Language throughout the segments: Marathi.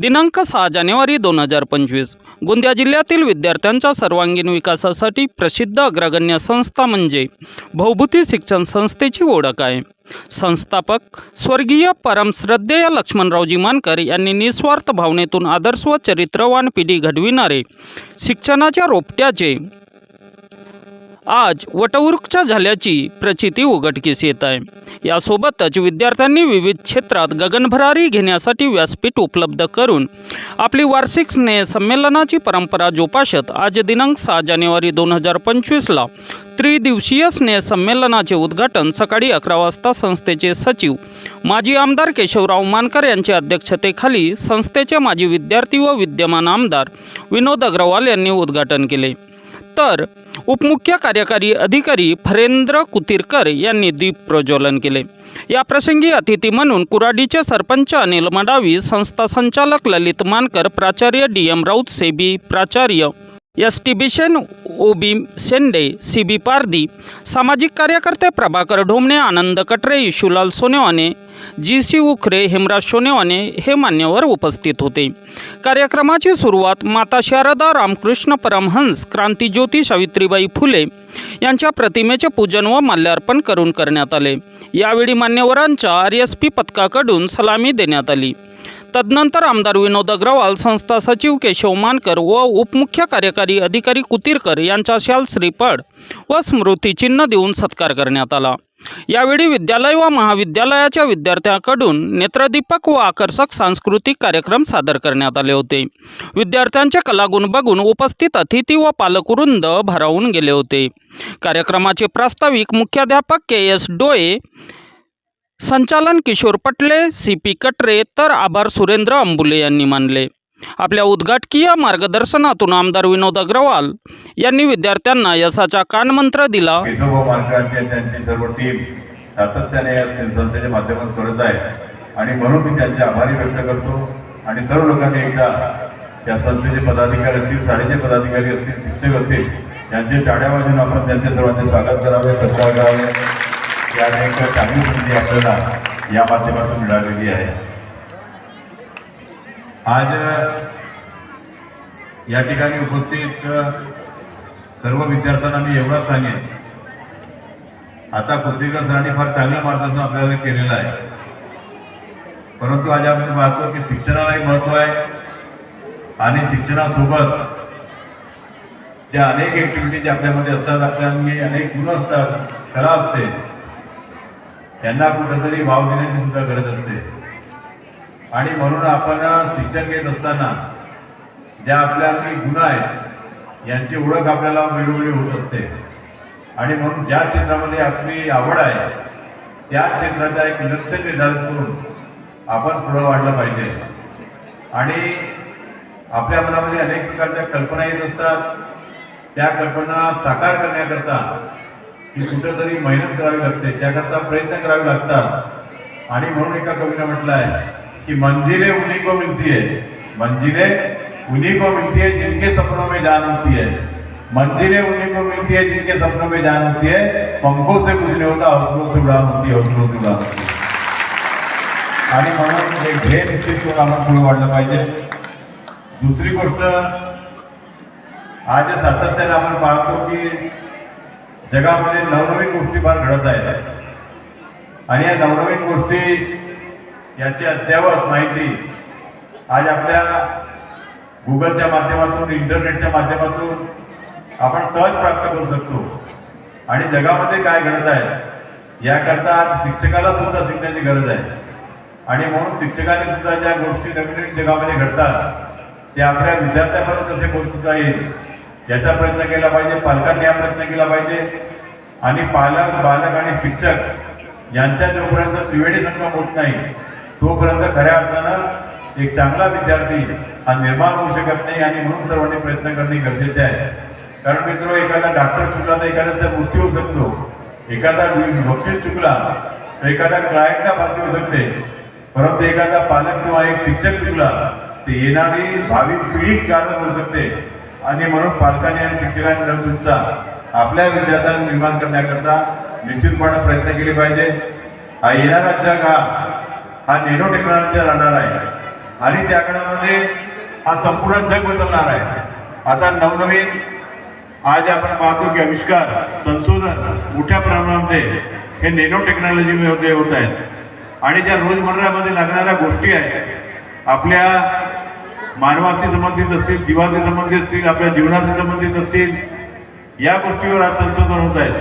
दिनांक सहा जानेवारी दोन हजार पंचवीस. गोंदिया जिल्ह्यातील विद्यार्थ्यांच्या सर्वांगीण विकासासाठी प्रसिद्ध अग्रगण्य संस्था म्हणजे भौभूती शिक्षण संस्थेची ओळख आहे. संस्थापक स्वर्गीय परमश्रद्धेय लक्ष्मणरावजी मानकर यांनी निस्वार्थ भावनेतून आदर्श व चरित्रवान पिढी घडविणारे शिक्षणाच्या रोपट्याचे आज वटवृक्ष झाल्याची प्रचिती उघडकीस येत आहे यासोबतच विद्यार्थ्यांनी विविध क्षेत्रात गगनभरारी घेण्यासाठी व्यासपीठ उपलब्ध करून आपली वार्षिक स्नेह संमेलनाची परंपरा जोपासत आज दिनांक सहा जानेवारी दोन हजार पंचवीसला त्रिदिवसीय स्नेह संमेलनाचे उद्घाटन सकाळी अकरा वाजता संस्थेचे सचिव माजी आमदार केशवराव मानकर यांच्या अध्यक्षतेखाली संस्थेचे माजी विद्यार्थी व विद्यमान आमदार विनोद अग्रवाल यांनी उद्घाटन केले. तर उपमुख्य कार्यकारी अधिकारी फरेंद्र कुतीरकर यांनी दीप प्रज्वलन केले. या प्रसंगी अतिथी म्हणून कुराडीचे सरपंच अनिल मडावी संस्था संचालक ललित मानकर प्राचार्य डी एम राऊत सेबी प्राचार्य S T Bishen O B Shende Shende C B Pardi सामाजिक कार्यकर्ते प्रभाकर ढोमणे आनंद कटरे इशुलाल सोनेवाने जी सी उखरे हेमराज सोनेवाने हे मान्यवर उपस्थित होते. कार्यक्रमाची सुरुवात माता शारदा रामकृष्ण परमहंस क्रांतीज्योती सावित्रीबाई फुले यांच्या प्रतिमेचे पूजन व माल्यार्पण करून करण्यात आले. यावेळी मान्यवरांच्या आर एस पी पथकाकडून सलामी देण्यात आली. तदनंतर आमदार विनोद अग्रवाल संस्था सचिव केशव मानकर व उपमुख्य कार्यकारी अधिकारी कुतीरकर यांचा शाल श्रीपड व स्मृतिचिन्ह देऊन सत्कार करण्यात आला. यावेळी विद्यालय व महाविद्यालयाच्या विद्यार्थ्यांकडून नेत्रदीपक व आकर्षक सांस्कृतिक कार्यक्रम सादर करण्यात आले होते. विद्यार्थ्यांचे कलागुण बघून उपस्थित अतिथी व पालकवृंद भरावून गेले होते. कार्यक्रमाचे प्रास्ताविक मुख्याध्यापक के एस डोळे संचालन किशोर पटले सी पी कटरे तर आभार सुरेंद्र अंबुले यांनी मानले. आपल्या उद्घाटकीय मार्गदर्शनातून आमदार विनोद अग्रवाल यांनी विद्यार्थ्यांना यशाचा कानमंत्र दिला. त्यांची सर्व टीम सातत्याने या संस्थेच्या माध्यमातून करत आहे. आणि म्हणून मी त्यांचे आभारी व्यक्त करतो. आणि सर्व लोकांनी एकदा या संस्थेचे पदाधिकारी असतील शाळेचे पदाधिकारी असतील शिक्षक असतील यांचे टाळ्या वाजून आपण त्यांचे सर्वांचे स्वागत करावे सत्कार करावे. या अनेक चांगली संधी आपल्याला या माध्यमातून मिळालेली आहे. आज या ठिकाणी उपस्थित सर्व विद्यार्थ्यांना मी एवढंच सांगेन. आता पृथ्वीकर सरांनी फार चांगलं मार्गदर्शन आपल्याला केलेलं आहे. परंतु आज आपण पाहतो की शिक्षणालाही महत्त्व आहे. आणि शिक्षणासोबत ज्या अनेक ऍक्टिव्हिटीज आपल्यामध्ये असतात आपल्यामध्ये अनेक गुण असतात कला असते त्यांना कुठंतरी वाव देण्याची सुद्धा गरज असते. आणि म्हणून आपण शिक्षण घेत असताना ज्या आपल्या काही आहेत यांची ओळख आपल्याला वेळोवेळी होत असते. आणि म्हणून ज्या क्षेत्रामध्ये आपली आवड आहे त्या क्षेत्राचा एक लक्ष निर्धारित करून आपण पुढं वाढलं पाहिजे. आणि आपल्या मनामध्ये अनेक प्रकारच्या कल्पना येत असतात. त्या कल्पना साकार करण्याकरता की कुठंतरी मेहनत करावी लागते त्याकरता प्रयत्न करावे लागतात. आणि म्हणून एका कवीनं म्हटलं आहे की मंजिले उन्हीं को मिलती है मंजिले उन्हीं को मिलती है जिनके सपनों में जान होती है. मंजिलें उन्हीं को मिलती है जिनके सपनों में जान होती है. पंखों से कुछ नहीं होता हौसलों से उड़ान होती है हौसलों से उड़ान होती है. आणि म्हणून एक ध्येय निश्चित करून आपण पुढे वाढलं पाहिजे. दुसरी गोष्ट आज सातत्याने आपण पाहतो की जगामध्ये नवनवीन गोष्टी फार घडत आहेत. आणि या नवनवीन गोष्टी याची अद्ययावत माहिती आज आपल्या गुगलच्या माध्यमातून इंटरनेटच्या माध्यमातून आपण सहज प्राप्त करू शकतो. आणि जगामध्ये काय घडत आहे याकरता आज शिक्षकाला सुद्धा शिकण्याची गरज आहे. आणि म्हणून शिक्षकाने सुद्धा ज्या गोष्टी नवीन जगामध्ये घडतात ते आपल्या विद्यार्थ्यांपर्यंत कसे पोहोचता येईल याचा प्रयत्न केला पाहिजे पालकांनी हा प्रयत्न केला पाहिजे. आणि पालक बालक आणि शिक्षक यांच्या जोपर्यंत त्रिवेणी संगम होत नाही तोपर्यंत खऱ्या अर्थानं एक चांगला विद्यार्थी हा निर्माण होऊ शकत नाही आणि म्हणून सर्वांनी प्रयत्न करणे गरजेचे आहे. कारण मित्र एखादा डॉक्टर चुकला तर एखाद्याचा मृत्यू होऊ शकतो. एखादा वकील चुकला तर एखादा क्लायंटला फाशी होऊ शकते. परंतु एखादा पालक किंवा एक शिक्षक चुकला ते येणारी भावी पिढी कारण होऊ शकते. आणि म्हणून पालकांनी आणि शिक्षकांनी न चुकता आपल्या विद्यार्थ्यांना निर्माण करण्याकरता निश्चितपणे प्रयत्न केले पाहिजे. हा येणारा जग हा हा नेनो टेक्नॉलॉजीचा राहणार आहे. आणि त्या काळामध्ये हा संपूर्ण जग बदलणार आहे. आता नवनवीन आज आपण पाहतो की आविष्कार संशोधन मोठ्या प्रमाणामध्ये हे नेनो टेक्नॉलॉजीमध्ये होत आहेत. आणि ज्या रोजमर्रामध्ये लागणाऱ्या गोष्टी आहेत. आपल्या मानवाशी संबंधित असतील जीवाशी संबंधित असतील आपल्या जीवनाशी संबंधित असतील या गोष्टीवर आज संशोधन होत आहेत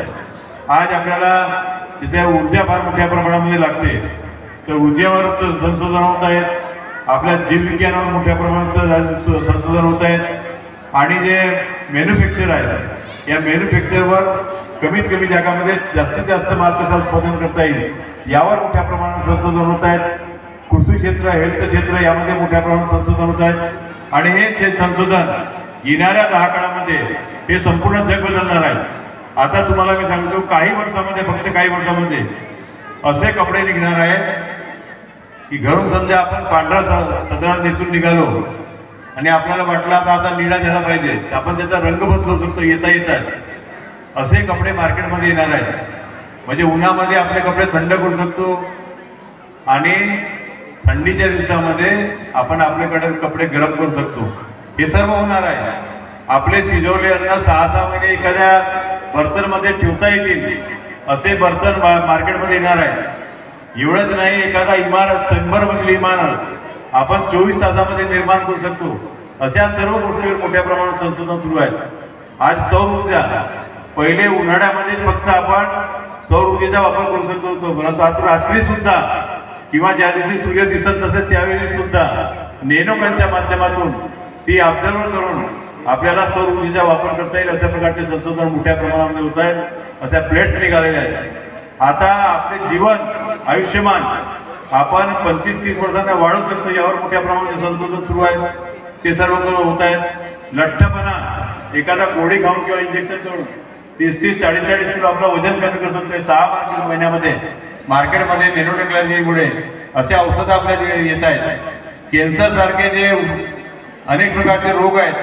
आज आपल्याला जसे ऊर्जा फार मोठ्या प्रमाणामध्ये लागते. तर ऊर्जेवर स- संशोधन होत आहेत आपल्या जीवविज्ञानावर मोठ्या प्रमाणात संशोधन होत आहेत आणि जे मॅन्युफॅक्चर आहेत या मॅन्युफॅक्चरवर कमीत कमी जगामध्ये जास्तीत जास्त माल कसा उत्पादन करता येईल. यावर मोठ्या प्रमाणात संशोधन होत आहेत. कृषी क्षेत्र हेल्थ क्षेत्र यामध्ये मोठ्या प्रमाणात संशोधन होत आहेत आणि हे संशोधन येणाऱ्या दहा काळामध्ये हे संपूर्ण जग बदलणार आहे. आता तुम्हाला मी सांगतो काही वर्षामध्ये फक्त काही वर्षामध्ये असे कपडे निघणार आहेत की घरून समजा आपण पांढरा स- सदरा नेसून निघालो आणि आपल्याला वाटलं आता आता निळा झाला पाहिजे आपण त्याचा रंग बदलू शकतो येता येतात असे कपडे मार्केटमध्ये येणार आहेत. म्हणजे उन्हामध्ये आपले कपडे थंड करू शकतो आणि थंडीच्या दिवसामध्ये आपण आपल्याकडे कपडे गरम करू शकतो. हे सर्व होणार आहे. आपले शिजवले अन्न सहा सहा महिने एखाद्या बर्तनमध्ये ठेवता येतील असे बर्तन मा- मार्केटमध्ये येणार आहे. एवढंच नाही एखादा इमारत शंभर मधली इमारत आपण चोवीस तासामध्ये निर्माण करू शकतो. अशा सर्व गोष्टीवर मोठ्या प्रमाणात संशोधन सुरू आहे. आज सौर ऊर्जा पहिले उन्हाळ्यामध्ये फक्त आपण सौर ऊर्जेचा वापर करू शकतो. परंतु आज रात्री सुद्धा किंवा ज्या दिवशी सूर्य दिसत नसेल त्यावेळी सुद्धा नेनोकांच्या माध्यमातून ती ऑब्झर्व करून आपल्याला सौर ऊर्जेचा वापर करता येईल अशा प्रकारचे संशोधन मोठ्या प्रमाणामध्ये होत आहेत. अशा प्लेट्स निघालेल्या आहेत. आता आपले जीवन आयुष्यमान आपण पंचवीस तीस वर्षांना वाढवू शकतो यावर मोठ्या प्रमाणात संशोधन सुरू आहे. ते सर्व होत आहेत. लठ्ठपणा एखादा गोळी खाऊन किंवा इंजेक्शन करून तीस तीस चाळीस चाळीस किलो आपलं वजन कमी करू शकतो सहा मार्क महिन्यामध्ये मार्केटमध्ये मेनोटेक्नॉलॉजीमुळे असे औषधं आपल्या जे येत आहेत. कॅन्सरसारखे जे अनेक प्रकारचे रोग आहेत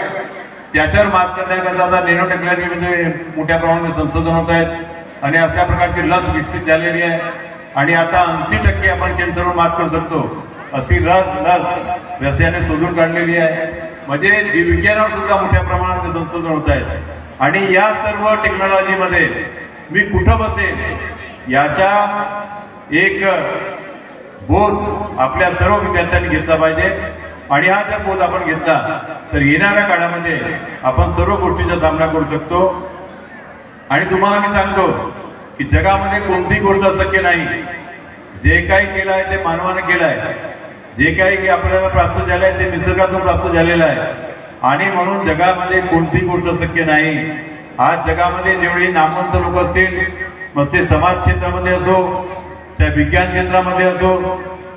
त्याच्यावर मात करण्याकरता आता नॅनो म्हणजे मोठ्या प्रमाणात संशोधन होत आहेत आणि अशा प्रकारची लस विकसित झालेली आहे. आणि आता ऐंशी टक्के आपण कॅन्सरवर मात करू शकतो. अशी लस लस रस्त्याने शोधून काढलेली आहे. म्हणजे जीवविज्ञानावर सुद्धा मोठ्या प्रमाणात संशोधन होत आहेत आणि या सर्व टेक्नॉलॉजीमध्ये मी कुठं बसेल याच्या एक बोध आपल्या सर्व विद्यार्थ्यांनी घेतला पाहिजे. आणि हा जर बोध आपण घेतला तर येणाऱ्या काळामध्ये आपण सर्व गोष्टीचा सामना करू शकतो. आणि तुम्हाला मी सांगतो की जगामध्ये कोणतीही गोष्ट अशक्य नाही. जे काही केलं आहे ते मानवाने केलं आहे. जे काही की आपल्याला प्राप्त झालं आहे ते निसर्गातून प्राप्त झालेलं आहे. आणि म्हणून जगामध्ये कोणतीही गोष्ट अशक्य नाही. आज जगामध्ये जेवढी नामवंत लोक असतील मग ते समाज क्षेत्रामध्ये असो चाहे विज्ञान क्षेत्रामध्ये असो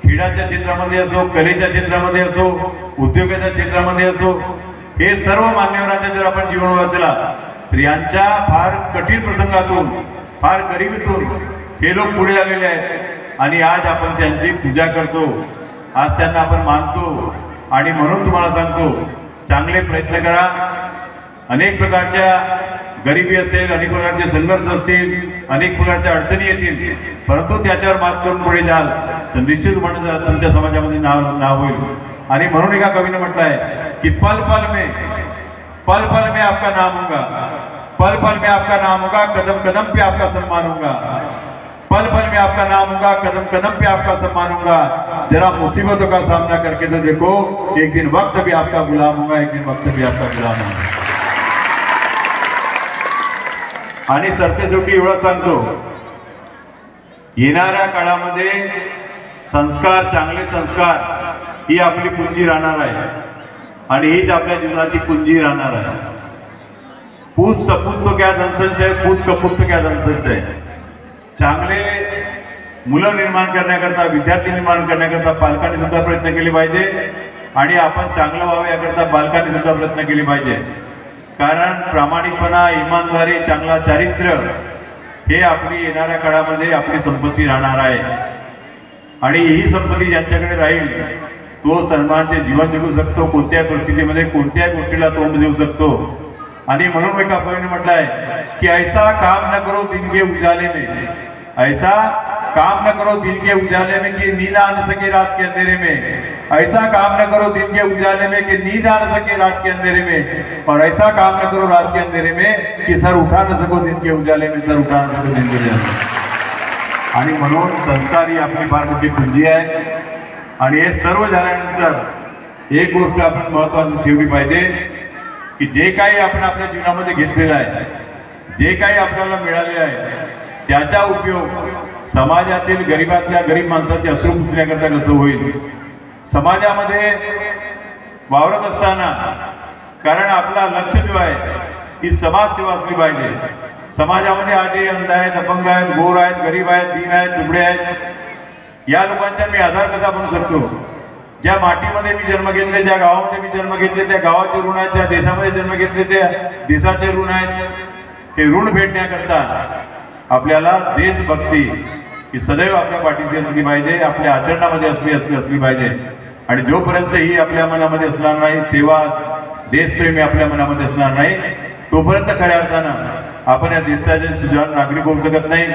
खेळाच्या क्षेत्रामध्ये असो कलेच्या क्षेत्रामध्ये असो उद्योगाच्या क्षेत्रामध्ये असो हे सर्व मान्यवरांचे जर आपण जीवन वाचला तर यांच्या फार कठीण प्रसंगातून फार गरिबीतून हे लोक पुढे आलेले आहेत. आणि आज आपण त्यांची पूजा करतो. आज त्यांना आपण मानतो. आणि म्हणून तुम्हाला सांगतो चांगले प्रयत्न करा. अनेक प्रकारच्या गरिबी असेल अनेक प्रकारचे संघर्ष असतील अनेक प्रकारच्या अडचणी येतील परंतु त्याच्यावर मात करून पुढे जाल तर निश्चितपणे तुमच्या समाजामध्ये नाव नाव होईल. आणि म्हणून एका कवीनं म्हटलं आहे की पल पल में पल पल में आपका नाम होगा पल पल में आपका नाम होगा कदम कदम पे आपका सम्मान होगा पल पल में आपका नाम होगा कदम कदम पे आपका सम्मान होगा जरा मुसीबतों का सामना करके तो देखो एक दिन वक्त भी आपका गुलाम होगा एक दिन वक्त भी आपका गुलाम होगा। आणि सरतेशेवटी एवढं सांगतो. येणाऱ्या काळामध्ये संस्कार चांगले संस्कार ही आपली पुंजी राहणार आहे. आणि हीच आपल्या जीवनाची पुंजी राहणार आहे. पूत सपूत तो क्या धनसंचय पूत कपूत तो क्या धनसंचय चांगले मुलं निर्माण करण्याकरता विद्यार्थी निर्माण करण्याकरता पालकांनी सुद्धा प्रयत्न केले पाहिजे. आणि आपण चांगलं व्हावं याकरता बालकांनी सुद्धा प्रयत्न केले पाहिजे. कारण प्रामाणिकपणा इमानदारी चांगला चारित्र्य हे आपली येणाऱ्या काळामध्ये आपली संपत्ती राहणार आहे. आणि ही संपत्ती ज्यांच्याकडे राहील तो सन्मानाचे जीवन जगू शकतो कोणत्याही परिस्थितीमध्ये कोणत्याही गोष्टीला तोंड देऊ शकतो. आणि म्हणून एका कवीने म्हटलं आहे की ऐसा काम न करो दिन के उजाले में. ऐसा काम न करो दिन के उजाले में कि नीला न सके रात के अंधेरे में. ऐसा काम न करो दिन के उजाले में कि नींद आ न सके रात के अंधेरे में। और ऐसा काम न करो रात के अंधेरे में कि सर उठा न सको दिन के उजाले में, सर उठा न सको दिन के उजाले आणि म्हणून संस्कार ही आपली फार मोठी पुंजी आहे. आणि हे सर्व झाल्यानंतर एक गोष्ट आपण महत्वाची ठेवली पाहिजे, की जे काही आपण आपल्या जीवनामध्ये घेतलेलं आहे, जे काही आपल्याला मिळाले उपयोग समाजातील गरीबातल्या गरीब माणसाचे अश्रू पुसण्याकरता कसं होईल? समाजामध्ये वावरत असताना कारण आपला लक्ष जो आहे ती समाजसेवा असली पाहिजे. समाजामध्ये आधी अंध आहेत अपंग आहेत गोर आहेत गरीब आहेत दीन आहेत दुबळे आहेत या लोकांचा मी आधार कसा बनू शकतो? ज्या मातीमध्ये मी जन्म घेतले ज्या गावामध्ये मी जन्म घेतले त्या गावाचे ऋण आहेत ज्या देशामध्ये जन्म घेतले त्या देशाचे ऋण आहेत हे ऋण फेडण्याकरता आपल्याला देशभक्ती ही सदैव आपल्या पाठीशी असली पाहिजे आपल्या आचरणामध्ये असली असली असली पाहिजे. आणि जोपर्यंत ही आपल्या मनामध्ये असणार नाही सेवा देशप्रेमी आपल्या मनामध्ये असणार नाही तोपर्यंत खऱ्या अर्थानं आपण या देशाचे सुधार नागरिक होऊ शकत नाही.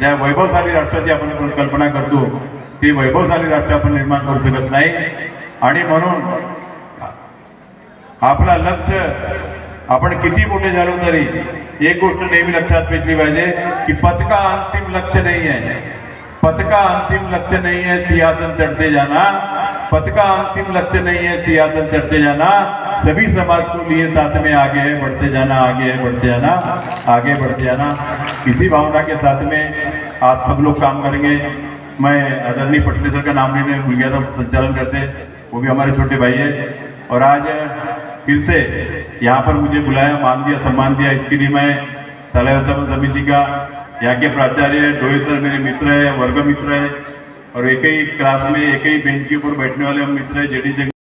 ज्या वैभवशाली राष्ट्राची आपण कल्पना करतो ते वैभवशाली राष्ट्र आपण निर्माण करू शकत नाही. आणि म्हणून आपला लक्ष आपण किती मोठे झालो तरी एक गोष्ट नेहमी लक्षात घेतली पाहिजे की पथका अंतिम लक्ष्य नाही आहे पथका अंतिम लक्ष्य नाही आहे सिंहासन चढ़ते जाना पथका अंतिम लक्ष्य नहीं है सिंहासन चढ़ते जाना। सभी समाज को लिए साथ में आगे है, बढ़ते जाना, आगे है, बढ़ते जाना, आगे बढ़ते जाना। इसी भावना के साथ में आज सब लोग काम करेंगे। मैं आदरणीय पटले सर का नाम लेने भूल गया था संचालन करते, वो भी हमारे छोटे भाई है। और आज फिर से यहाँ पर मुझे बुलाया, मान दिया, सम्मान दिया। इसके लिए मैं सलाह समिति का यहाँ के प्राचार्य डोए सर मेरे मित्र है, वर्ग मित्र है। और एक ही क्लास में एक ही बेंच के ऊपर बैठने वाले हम मित्र है जेडी जंग